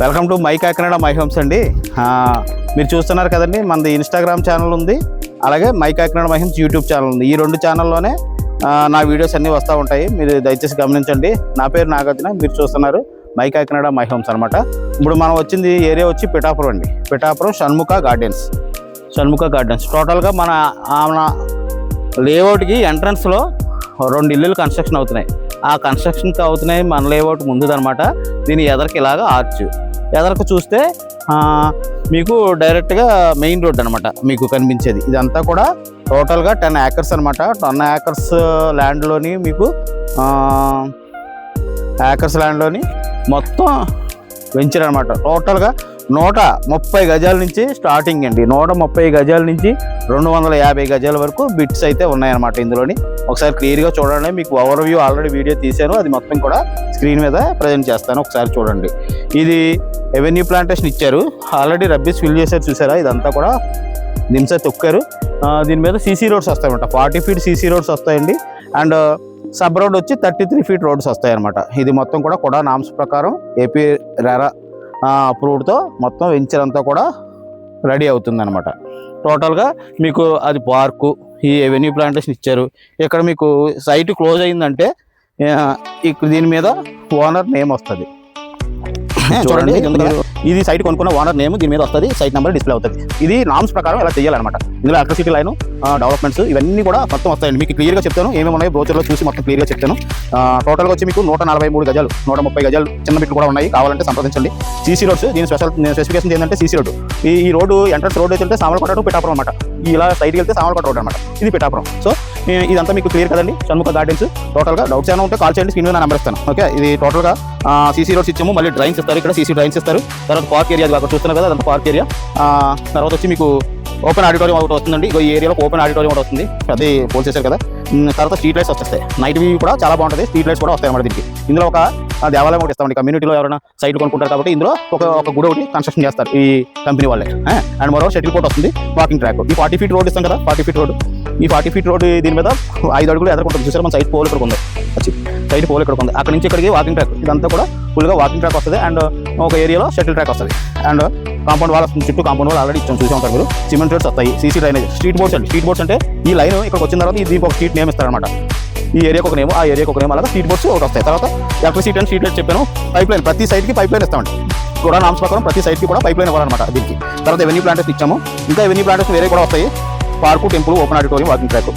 Welcome to my Kakinada my homes అండి. మీరు చూస్తున్నారు కదండి మనది ఇన్స్టాగ్రామ్ ఛానల్ ఉంది అలాగే my Kakinada my homes YouTube channel ఉంది. ఈ రెండు ఛానల్లోనే నా వీడియోస్ అన్నీ వస్తూ ఉంటాయి. మీరు దయచేసి గమనించండి. నా పేరు నాగార్జున మీరు చూస్తున్నారు మై కాకినాడ మై హోమ్స్ అనమాట ఇప్పుడు మనం వచ్చింది ఏరియా వచ్చి పిఠాపురం అండి. పిఠాపురం షణ్ముఖ గార్డెన్స్. షణ్ముఖ గార్డెన్స్. టోటల్గా మన మన లేఅవుట్కి ఎంట్రన్స్లో రెండు ఇల్లులు కన్స్ట్రక్షన్ అవుతున్నాయి. ఆ కన్స్ట్రక్షన్కి అవుతున్నాయి మన లేఅవుట్ ముందుదనమాట దీని ఎదరికి ఇలాగా ఆర్చ్. ఎదరకు చూస్తే మీకు డైరెక్ట్గా మెయిన్ రోడ్ అనమాట మీకు కనిపించేది. ఇదంతా కూడా టోటల్గా టెన్ యాకర్స్ అనమాట టెన్ యాకర్స్ ల్యాండ్లోని మీకు యాకర్స్ ల్యాండ్లోని మొత్తం వెంచర్ అనమాట టోటల్గా నూట ముప్పై గజాల నుంచి స్టార్టింగ్ అండి. నూట ముప్పై గజాల నుంచి రెండు వందల యాభై గజాల వరకు బిట్స్ అయితే ఉన్నాయన్నమాట ఇందులోని. ఒకసారి క్లియర్గా చూడండి. మీకు ఓవర్ వ్యూ ఆల్రెడీ వీడియో తీశాను. అది మొత్తం కూడా స్క్రీన్ మీద ప్రజెంట్ చేస్తాను. ఒకసారి చూడండి. ఇది ఎవెన్యూ ప్లాంటేషన్ ఇచ్చారు. ఆల్రెడీ రబ్బీస్ ఫిల్ చేశారు చూసారా? ఇదంతా కూడా దింసే తొక్కారు. దీని మీద సీసీ రోడ్స్ వస్తాయన్నమాట. ఫార్టీ ఫీట్ సీసీ రోడ్స్ వస్తాయండి. అండ్ uh, సబ్ రోడ్ వచ్చి థర్టీ త్రీ ఫీట్ రోడ్స్ వస్తాయన్నమాట. ఇది మొత్తం కూడా కూడా నామ్స్ ప్రకారం ఏపీ రెరా అప్రూవ్డ్తో మొత్తం వెంచర్ అంతా కూడా రెడీ అవుతుంది అనమాట టోటల్గా మీకు అది పార్కు ఈ ఎవెన్యూ ప్లాంటేషన్ ఇచ్చారు. ఇక్కడ మీకు సైట్ క్లోజ్ అయిందంటే దీని మీద ఓనర్ నేమ్ వస్తుంది. చూడండి ఇది సైట్ కొనుక్కున్న ఓనర్ నేమ్ దీని మీద వస్తుంది సైట్ నెంబర్ డిస్ప్లే అవుతుంది. ఇది నామ్స్ ప్రకారం ఇలా చేయాలన్నమాట. ఇందులో ఎలక్ట్రిసిటీ లైన్ డెవలప్మెంట్స్ ఇవన్నీ కూడా మొత్తం వస్తాయండి. మీకు క్లియర్గా చెప్తాను ఏమేమి ఉన్నాయో బ్రోచర్లో చూసి మొత్తం క్లియర్గా చెప్తాను. టోటల్గా వచ్చి మీకు నూట నలభై మూడు గజాలు నూట ముప్పై గజాలు చిన్న బిట్లు కూడా ఉన్నాయి. కావాలంటే సంప్రదించండి. సీసీ రోడ్స్ దీని స్పెషల్ స్పెసిఫికేషన్ ఏంటంటే సీసీ రోడ్ ఈ రోడ్డు ఎంట్రన్స్ రోడ్ అయితే సామలకోట టు పిఠాపురం అనమాట ఇలా సైడ్కి వెళ్తే సామలకోట రోడ్ అనమాట ఇది పిఠాపురం. సో ఇదంతా మీకు క్లియర్ కదండి? షణ్ముఖ గార్డెన్స్. టోటల్గా డౌట్స్ ఏమైనా ఉంటే కాల్ చేయండి స్క్రీన్ మీద నెంబర్ ఇస్తాను. ఓకే ఇది టోటల్గా సీసీ రోడ్స్ ఇచ్చాము మళ్ళీ డ్రైన్స్ ఇస్తారు ఇక్కడ సీసీ డ్రైన్స్ ఇస్తారు. తర్వాత పార్క్ ఏరియా అక్కడ చూస్తున్నారు కదా అదంతా పార్క్ ఏరియా తర్వాత వచ్చి మీకు ఓపెన్ ఆడిటోరియం ఒకటి వస్తుందండి. ఈ ఏరియాలో ఓపెన్ ఆడిటోరియం ఒకటి వస్తుంది. అది పోల్ చేశారు కదా. తర్వాత స్ట్రీట్ లైట్స్ వచ్చేస్తాయి. నైట్ వ్యూ కూడా చాలా బాగుంటుంది. స్ట్రీట్ లైట్స్ కూడా వస్తాయి అన్నమాట దీనికి. ఇందులో ఒక దేవాలయం ఒకటి ఇస్తామండి. కమ్యూనిటీలో ఎవరైనా సైట్ కొనుక్కుంటారు కాబట్టి ఇందులో ఒక ఒక గుడి ఒకటి కన్స్ట్రక్షన్ చేస్తారు ఈ కంపెనీ వాళ్ళే. అండ్ మరో షటిల్ కోట్ వస్తుంది వాకింగ్ ట్రాక్ ఈ ఫార్టీ ఫీట్ రోడ్ ఇస్తాం కదా ఫార్టీ ఫీట్ రోడ్ ఈ ఫార్టీ ఫీట్ రోడ్ దీని మీద ఐదు అడుగులు ఎదుర్కొంటుంది. చూసారు మన సైడ్ పోల్ ఇక్కడ ఉంది వచ్చి సైడ్ పోల్ ఇక్కడ ఉంది అక్కడ నుంచి ఇక్కడికి వాకింగ్ ట్రాక్ ఇదంతా కూడా ఫుల్గా వాకింగ్ ట్రాక్ వస్తుంది. అండ్ ఒక ఏరియాలో షటిల్ ట్రాక్ వస్తుంది. అండ్ కాంపౌండ్ వాళ్ళ చుట్టూ కాంపౌండ్ వాళ్ళు ఆల్రెడీ ఇచ్చాం. చూసే ఉంటారు మీరు. సిమెంట్ రోడ్స్ వస్తాయి. సీసీ డ్రైనేజ్ స్ట్రీట్ బోర్డ్స్ అండి. స్ట్రీట్ బోర్డ్స్ అంటే ఈ లైన్ ఇక్కడికి వచ్చిన తర్వాత ఈ దీనికి ఒక స్ట్రీట్ నేమ్ ఇస్తారనమాట ఈ ఏరియాకి ఒక నేమ్ ఆ ఏరియాకి ఒక నేమ్ అలాగా స్ట్రీట్ బోర్డ్స్ ఒకటి వస్తాయి. తర్వాత ఎలక్ట్రిసిటీ అండ్ స్ట్రీట్ లైట్ చెప్పాను. పైప్ లైన్ ప్రతి సైడ్కి పైప్ లైన్ ఇస్తామండి. కూడా నామ్స్ ప్రకారం ప్రతి సైడ్కి కూడా పైప్ లైన్ ఇవ్వాలన్నమాట దీనికి. తర్వాత ఎవెన్యూ ప్లాంటర్స్ ఇచ్చాము. ఇంకా ఎవెన్యూ ప్లాంటర్స్ వేరే కూడా వస్తాయి. Park temple open auditorium walking track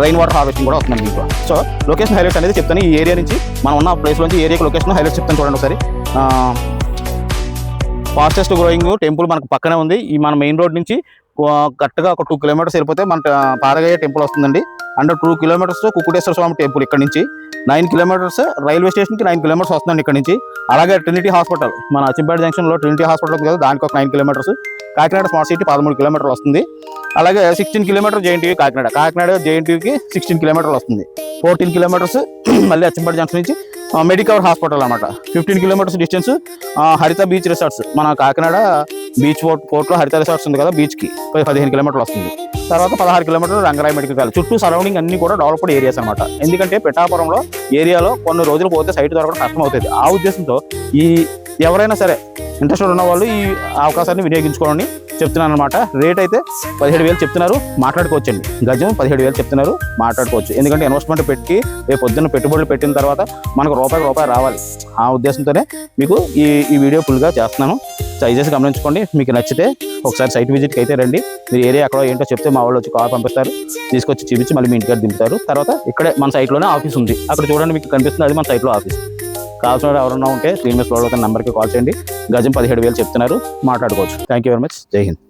rain water harvesting కూడా వస్తుంది దీంట్లో సో లొకేషన్ హైలైట్ అనేది చెప్తాను. ఈ ఏరియా నుంచి మనం ఉన్న ప్లేస్ నుంచి ఏరియాకి లొకేషన్ హైలైట్ చెప్తాను చూడండి ఒకసారి. ఫాస్టెస్ట్ గ్రోయింగ్ టెంపుల్ మనకు పక్కనే ఉంది. ఈ మన మెయిన్ రోడ్ నుంచి కరెక్ట్గా ఒక టూ కిలోమీటర్స్ వెళ్ళిపోతే మన ఆ, టెంపుల్ వస్తుందండి. And two kilometres Kukkuteswara Swamy temple ఇక్కడ నుంచి. నైన్ కిలోమీటర్స్ రైల్వే స్టేషన్కి నైన్ కిలోమీటర్స్ వస్తుందండి ఇక్కడ నుంచి. అలాగే ట్రినిటీ హాస్పిటల్ మన అచ్చంపేట జంక్షన్లో ట్రినిటీ హాస్పిటల్ కదా దానికి ఒక nine kilometres. Kakinada smart city పదమూడు కిలోమీటర్లు వస్తుంది. అలాగే sixteen kilometre JNTU Kakinada. Kakinada జేఎన్టీవీకి sixteen కిలోమీటర్లు వస్తుంది. ఫోర్టీన్ కిలోమీటర్స్ మళ్ళీ అచ్చంపేట జంక్షన్ నుంచి మెడికవర్ హాస్పిటల్ అనమాట fifteen kilometres distance Haritha beach resorts మన కాకినాడ బీచ్ పోర్ట్ పోర్ట్లో హరిత రిసార్ట్స్ ఉంది కదా బీచ్కి పది పదిహేను కిలోమీటర్లు వస్తుంది. తర్వాత పదహారు కిలోమీటర్లు రంగరాయ మెడికల్ కాలేజ్ చుట్టూ సరౌండింగ్ అన్ని కూడా డెవలప్డ్ ఏరియాస్ అనమాట ఎందుకంటే పెట్టాపురంలో ఏరియాలో కొన్ని రోజులు పోతే సైట్ దొరకడం కష్టం అవుతుంది. ఆ ఉద్దేశంతో ఈ ఎవరైనా సరే ఇంట్రెస్ట్ ఉన్న వాళ్ళు ఈ అవకాశాన్ని వినియోగించుకోవాలని చెప్తున్నాను అనమాట రేట్ అయితే పదిహేడు వేలు చెప్తున్నారు. మాట్లాడుకోవచ్చండి. గజం పదిహేడు వేలు చెప్తున్నారు. మాట్లాడుకోవచ్చు. ఎందుకంటే ఇన్వెస్ట్మెంట్ పెట్టి రేపు పొద్దున్న పెట్టుబడులు పెట్టిన తర్వాత మనకు రూపాయి రూపాయి రావాలి. ఆ ఉద్దేశంతోనే మీకు ఈ ఈ వీడియో ఫుల్గా చేస్తున్నాను. సైజెస్ గమనించుకోండి. మీకు నచ్చితే ఒకసారి సైట్ విజిట్కి అయితే రండి. మీరు ఏరియా ఎక్కడో ఏంటో చెప్తే మా వాళ్ళు వచ్చి కార్ పంపిస్తారు. తీసుకొచ్చి చూపించి మళ్ళీ మీ ఇంటికి దింపుతారు. తర్వాత ఇక్కడే మన సైట్లోనే ఆఫీస్ ఉంది. అక్కడ చూడండి మీకు కనిపిస్తుంది. అది మన సైట్లో ఆఫీస్. కావాల్సిన వారు ఎవరన్నా ఉంటే స్క్రీన్ మీద నెంబర్కి కాల్ చేయండి. గజం పదిహేడు వేలు చెప్తున్నారు. మాట్లాడుకోవచ్చు. థ్యాంక్ యూ వెరీ మచ్ జై హింద్.